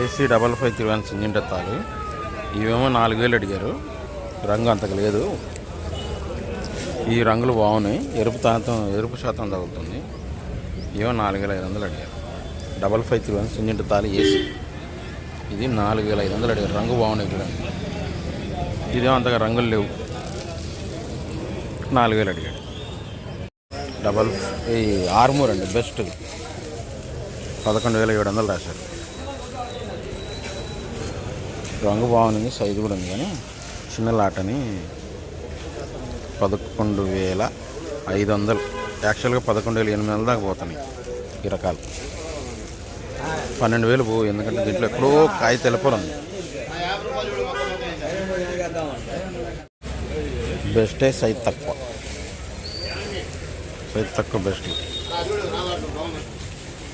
AC double five three one Syngene తాలు ఇవేమో నాలుగు వేలు అడిగారు. రంగు అంతకు లేదు. ఈ రంగులు బాగున్నాయి. ఎరుపు శాతం ఎరుపు శాతం తగ్గుతుంది ఇవేమో నాలుగు వేల ఐదు వందలు అడిగారు. డబల్ ఫైవ్ త్రీ వన్ సింజిన్ తాలు ఏసీ. ఇది నాలుగు వేల ఐదు వందలు అడిగారు. రంగు బాగున్నాయి కూడా ఇదేమో అంతగా రంగులు లేవు. నాలుగు వేలు అడిగాడు. డబల్ ఈ ఆర్మూర్ అండి బెస్ట్. పదకొండు వేల ఏడు వందలు రాశారు. రంగు బాగుంది సైజు కూడా ఉంది కానీ చిన్న లాటని పదకొండు వేల ఐదు వందలు. యాక్చువల్గా పదకొండు వేల ఎనిమిది వందల దాకా పోతున్నాయి ఈ రకాలు. పన్నెండు వేలు పోవు ఎందుకంటే దీంట్లో ఎక్కడో కాయ తెలపరుంది బెస్టే సైజ్ తక్కువ. సైజ్ తక్కువ బెస్ట్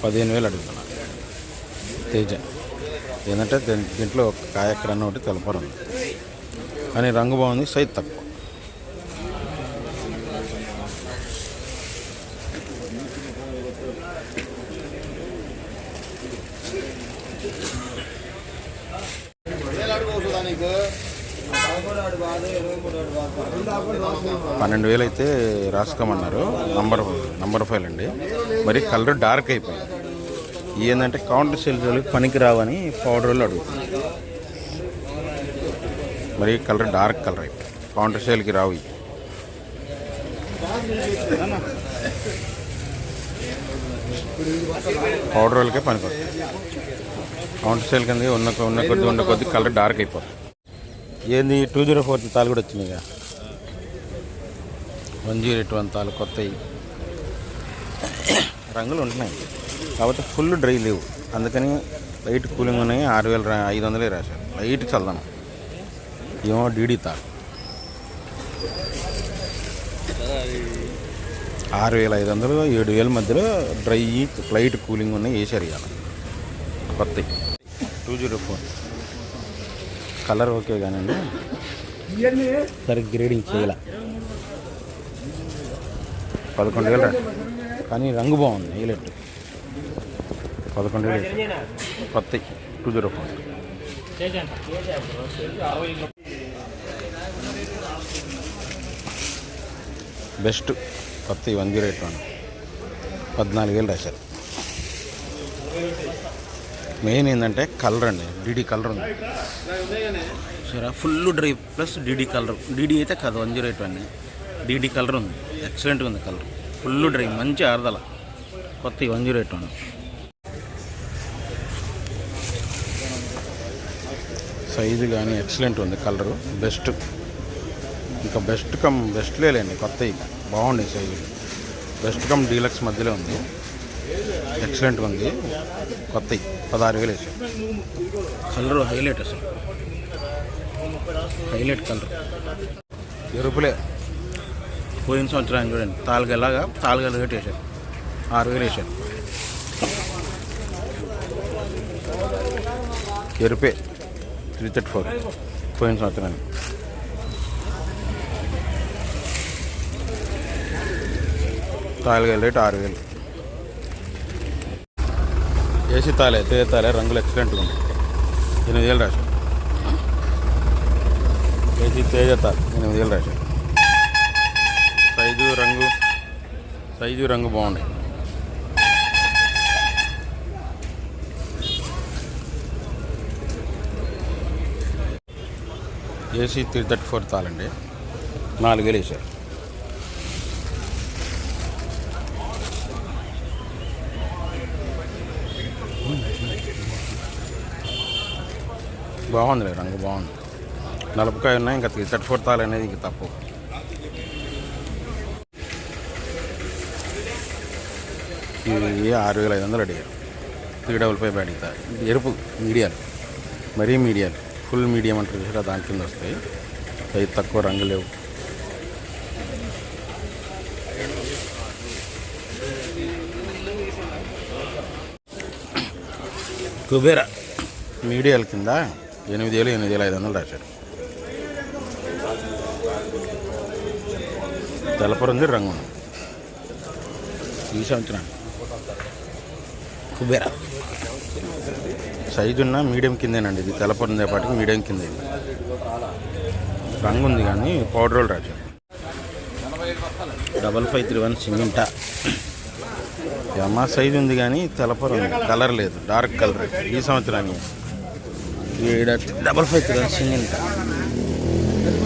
పదిహేను వేలు అడుగుతున్నా. తేజ. ఏంటంటే దీని- దీంట్లో ఒక కాయ ఎక్కడన్నా ఒకటి తెలపరు కానీ రంగు బాగుంది సైజ్ తక్కువ. పన్నెండు వేలు అయితే రాసుకోమన్నారు. నంబర్ నంబర్ ఫైల్ అండి. మరి కలర్ డార్క్ అయిపోయింది. ఏంటంటే కౌంటర్ సెల్లు పనికి రావని పౌడర్ వాళ్ళు అడుగుతుంది మరి కలర్ డార్క్ కలర్ కౌంటర్ సేల్కి రావు ఇవి. పౌడర్ వాళ్ళకే పనికి కౌంటర్ సేల్ కింద ఉన్న ఉన్న కొద్ది ఉన్న కొద్ది కలర్ డార్క్ అయిపోతుంది ఏంది టూ జీరో ఫోర్ తాలు కూడా వచ్చినాయి ఇక వన్ జీరో ఎయిట్ వన్ తాలు కొత్తవి రంగులు ఉంటున్నాయి. కాబట్టి ఫుల్ డ్రై లేవు. అందుకని లైట్ కూలింగ్ ఉన్నాయి. ఆరు వేల ఐదు వందలే రాశారు లైట్ చల్దాను ఏమో డీడీ తాడు ఆరు వేల ఐదు వందలు ఏడు వేల మధ్యలో డ్రై లైట్ కూలింగ్ ఉన్నాయి వేసారు ఇవాళ. కొత్త two zero four. Colour okay కానండి. సరే గ్రేడింగ్ చేయాల. పదకొండు వేలు కానీ రంగు బాగుంది హైలైట్. పదకొండు వేలు. కొత్తవి టూ జీరో ఫోర్. బెస్ట్. కొత్త వన్ జీరో ఎయిట్ వన్. పద్నాలుగు వేలు రాశారు. మెయిన్ ఏంటంటే కలర్ అండి. డీడీ కలర్ ఉంది. సరే full dry plus DD colour. DD అయితే కాదు one zero eight one. DD colour ఉంది. ఎక్సలెంట్గా ఉంది కలర్. ఫుల్ డ్రై మంచి ఆరదల. కొత్త one zero eight one. Size కానీ ఎక్సలెంట్ ఉంది కలరు. బెస్ట్. ఇంకా బెస్ట్ కమ్ బెస్ట్ లేండి కొత్తవి బాగుంది సైజు. బెస్ట్ కమ్ డీలక్స్ మధ్యలో ఉంది. ఎక్సలెంట్ ఉంది. కొత్తవి పదహారు వేలు వేసారు కలర్ హైలైట్ అసలు. Highlight colour. ఎరుపులే. పోయిన సంవత్సరం చూడండి తాలుగలాగా తాలుగలు రేట్ వేసారు ఆరు వేలు వేసారు ఎరుపే. త్రీ థర్టీ ఫోర్ పోయిన సంవత్సరానికి తాలుగల రేటు ఆరు వేలు. ఏసీ తాలే తేజ తాలే రంగులు ఎక్సలెంట్గా ఉంది ఎనిమిది వేలు రాశారు. ఏసీ తేజ తాల్ ఎనిమిది వేలు రాశారు. సైజు రంగు సైజు రంగు బాగున్నాయి. ఏసీ త్రీ థర్టీ ఫోర్ తాలండి నాలుగు వేలు వేసారు బాగుంది రంగు బాగుంది. నలుపుకాయ ఉన్నాయి ఇంకా త్రీ థర్టీ ఫోర్ తాలు అనేది ఇంక తప్పు. ఇవి ఆరు వేల ఐదు వందలు అడిగారు. త్రీ డబుల్ ఫైవ్ అడుగుతారు ఎరుపు మీడియాలు మరీ మీడియాలు. ఫుల్ మీడియం అంటారు చూసారా దాని కింద వస్తాయి. అవి తక్కువ రంగు లేవు. కుబేరా మీడియాల కింద ఎనిమిది వేలు ఎనిమిది వేల ఐదు వందలు రాశారు. తెలపరుంది రంగు ఈ సంవత్సరం కుబేరా సైజు ఉన్న మీడియం కిందేనండి. ఇది తెల్లపొందేపాటికి మీడియం కింద రంగు ఉంది కానీ పౌడర్ రోల్ రాజు. డబల్ ఫైవ్ త్రీ వన్ సిమెంటా. యమా సైజు ఉంది కానీ తెల్లపొర ఉంది. కలర్ లేదు. Dark colour. ఈ సంవత్సరానికి. ఈడ డబల్ ఫైవ్ త్రీ వన్ సిమెంటా.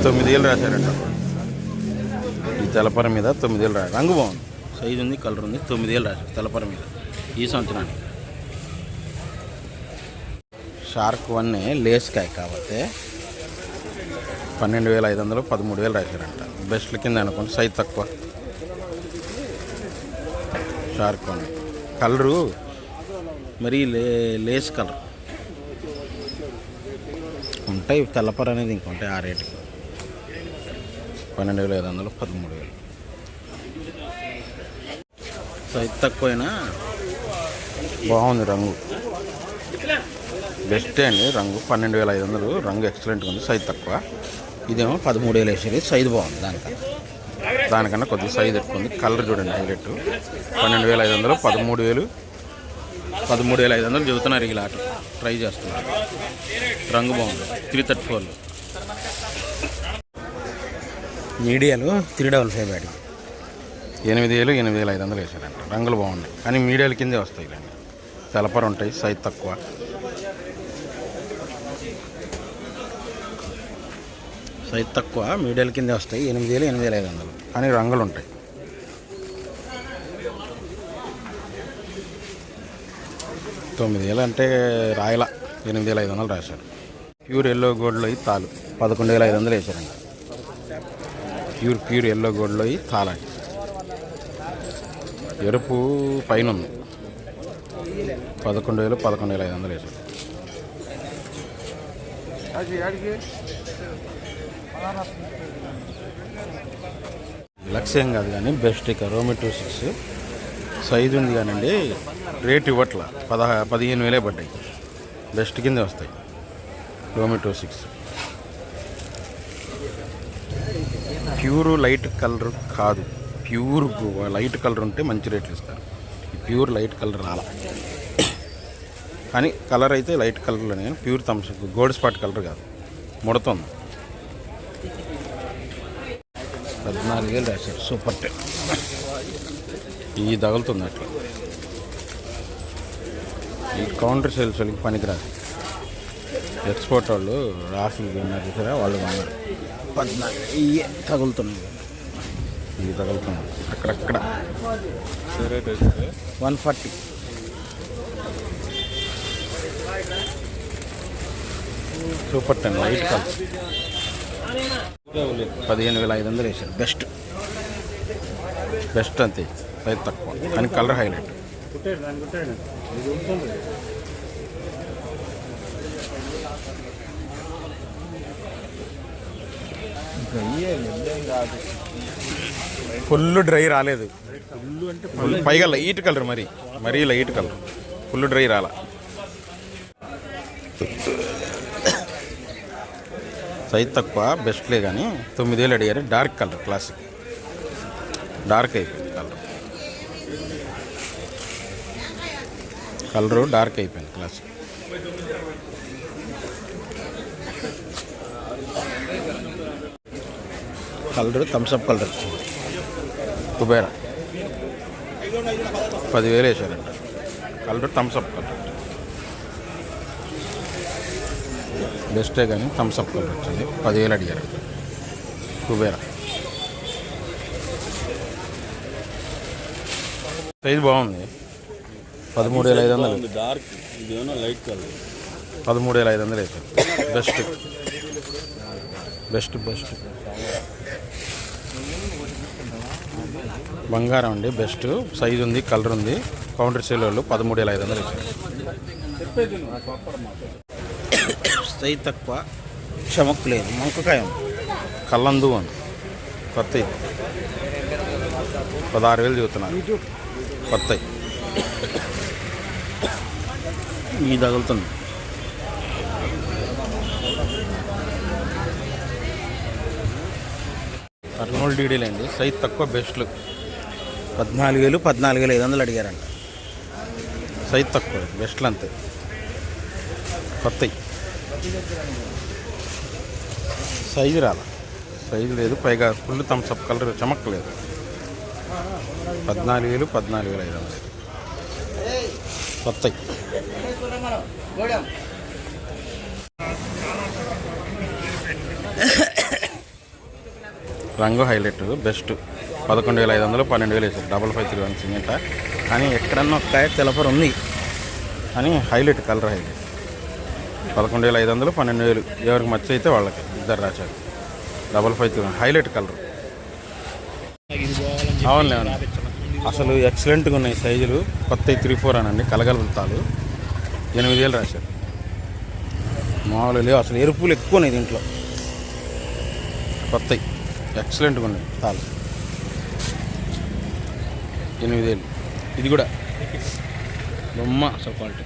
తొమ్మిది ఏళ్ళు రాశారంట. ఈ తెల్లపర మీద తొమ్మిది ఏళ్ళు రాశారు రంగు బాగుంది. సైజు ఉంది కలర్ ఉంది తొమ్మిది ఏళ్ళు రాశారు తెల్లపర మీద. ఈ సంవత్సరానికి. షార్క్ వన్ లేస్కాయ కాబట్టి పన్నెండు వేల ఐదు వందలు పదమూడు వేలు రాశారంట. బెస్ట్ల కింద అనుకోండి సైజ్ తక్కువ. షార్క్ వన్ కలరు మరి లే లేస్ కలర్. ఉంటాయి తెల్లపర అనేది ఇంకొంటాయి ఆ రేటుకి పన్నెండు వేల ఐదు వందలు పదమూడు వేలు. సైజ్ తక్కువైనా బాగుంది రంగు. బెస్టే అండి. రంగు పన్నెండు వేల ఐదు వందలు. రంగు ఎక్సలెంట్గా ఉంది. సైజ్ తక్కువ. ఇదేమో పదమూడు వేలు వేసేది. సైజు బాగుంది దానికన్నా. దానికన్నా కొద్దిగా సైజ్ ఎక్కువ ఉంది. కలర్ చూడండి హైలైట్. పన్నెండు వేల ఐదు వందలు. పదమూడు వేలు. పదమూడు వేల ఐదు వందలు చెబుతున్నారు ఇలా ఆట ట్రై చేస్తున్నారు. రంగు బాగుంది. త్రీ థర్టీ ఫోర్లో మీడియాలో త్రీ డబల్ ఫైవ్ బ్యాడ్ ఎనిమిది వేలు ఎనిమిది వేల ఐదు వందలు వేసారంట. రంగులు బాగున్నాయి. కానీ మీడియాల కిందే వస్తాయి ఇలాంటి తెలపర ఉంటాయి. సైజ్ తక్కువ. సైజ్ తక్కువ మీడియాల కిందే వస్తాయి ఎనిమిది వేలు ఎనిమిది వేల ఐదు వందలు. కానీ రంగులు ఉంటాయి. తొమ్మిది వేలు అంటే రాయల ఎనిమిది వేల ఐదు వందలు రాశారు. ప్యూర్ ఎల్లో గోల్డ్లో ఈ తాలు పదకొండు వేల ఐదు వందలు వేసారండి ప్యూర్ ప్యూర్ ఎల్లో గోల్డ్లో ఈ తాళండి ఎరుపు పైన ఉంది. పదకొండు వేలు పదకొండు వేల ఐదు వందలు వేసారు లక్ష్యం కాదు కానీ బెస్ట్ ఇక రోమి టూ సిక్స్. సైజు ఉంది కానండి రేట్ ఇవ్వట్ల. పదహా పదిహేను వేలే పడ్డాయి. బెస్ట్ కిందే వస్తాయి. రోమి two six. Pure light colour కాదు. ప్యూర్ లైట్ కలర్ ఉంటే మంచి రేట్లు ఇస్తారు. ప్యూర్ లైట్ కలర్ రాలా. కానీ కలర్ అయితే లైట్ కలర్లోనే కానీ pure Thums Gold Spot colour కాదు. ముడుతుంది. పద్నాలుగు వేలు రాశారు. Super ten. ఈ తగులుతుంది అట్లా. ఈ కౌంటర్ సేల్స్ వాళ్ళకి పనికిరాదు. ఎక్స్పోర్ట్ వాళ్ళు రాఫీ ఉన్నారు చూసారా? వాళ్ళు కొన్నారు. పద్నాలుగు. ఇవే తగులుతున్నాయి. ఇవి తగులుతున్నాయి. అక్కడక్కడ. One forty. Super ten. White colour. పదిహేను వేల ఐదు వందలు వేసారు బెస్ట్ బెస్ట్ అంతే. రైతు తక్కువ. కానీ కలర్ హైలైట్ ఫుల్ డ్రై రాలేదు. ఫుల్ పైగా లైట్ కలర్ మరి. మరీ లైట్ కలర్ ఫుల్ డ్రై రాలా. సైజ్ తక్కువ బెస్ట్లే కానీ తొమ్మిది వేలు అడిగారు. Dark colour classic. డార్క్ అయిపోయింది కలర్. కలరు డార్క్ అయిపోయింది classic. Colour Thums Up colour. వచ్చింది కుబేరా. పదివేలు వేసారంట. Colour Thums Up colour. బెస్టే కానీ థమ్స్అప్ కలర్ వచ్చింది. పదివేలు అడిగారు. కుబేరా సైజ్ బాగుంది. పదమూడు వేల ఐదు వందలు డార్క్. ఇదేమో లైట్ కలర్. పదమూడు వేల ఐదు వందలు వేసారు బెస్ట్. Best best. బంగారం అండి బెస్ట్. సైజ్ ఉంది కలర్ ఉంది. కౌంటర్ సేల్ వాళ్ళు పదమూడు వేల ఐదు వందలు వేసారు సైజ్ తక్కువ చమక్ లేదు మంకకాయం. కల్లందు ఉంది కొత్త. పదహారు వేలు చూస్తున్నారు కొత్త. ఈ తగులుతుంది. కర్నూలు డీడీలు అండి. సైజ్ తక్కువ బెస్ట్లు పద్నాలుగు వేలు పద్నాలుగు వేలు ఐదు వందలు అడిగారంట. సైజ్ తక్కువ బెస్ట్లు అంతే కొత్తవి సైజు రాల. సైజు లేదు పైగా ఫుల్ థమ్స్అప్ కలర్ చమక్కలేదు. పద్నాలుగు వేలు పద్నాలుగు వేలు ఐదు వందలు. కొత్త రంగు హైలైట్ బెస్ట్. పదకొండు వేల ఐదు వందలు పన్నెండు వేలు వేసారు డబల్ ఫైవ్ త్రీ వన్ సిమెంట కానీ ఎక్కడన్నా ఒక కాయ తెలపరు ఉంది. అని హైలైట్ కలర్ హైలైట్. పదకొండు వేల ఐదు వందలు పన్నెండు వేలు ఎవరికి మచ్చ అయితే వాళ్ళకి ఇద్దరు రాశారు. డబల్ ఫైవ్ హైలైట్ కలర్ అవునులే అసలు ఎక్సలెంట్గా ఉన్నాయి సైజులు. కొత్త త్రీ ఫోర్ అనండి కలగలుగుతాలు. ఎనిమిది వేలు రాశారు. మామూలు లేవు అసలు ఎరుపులు ఎక్కువ ఉన్నాయి దీంట్లో. కొత్తవి ఎక్సలెంట్గా ఉన్నాయి తాలు ఎనిమిది వేలు ఇది కూడా. బొమ్మ అసలు క్వాలిటీ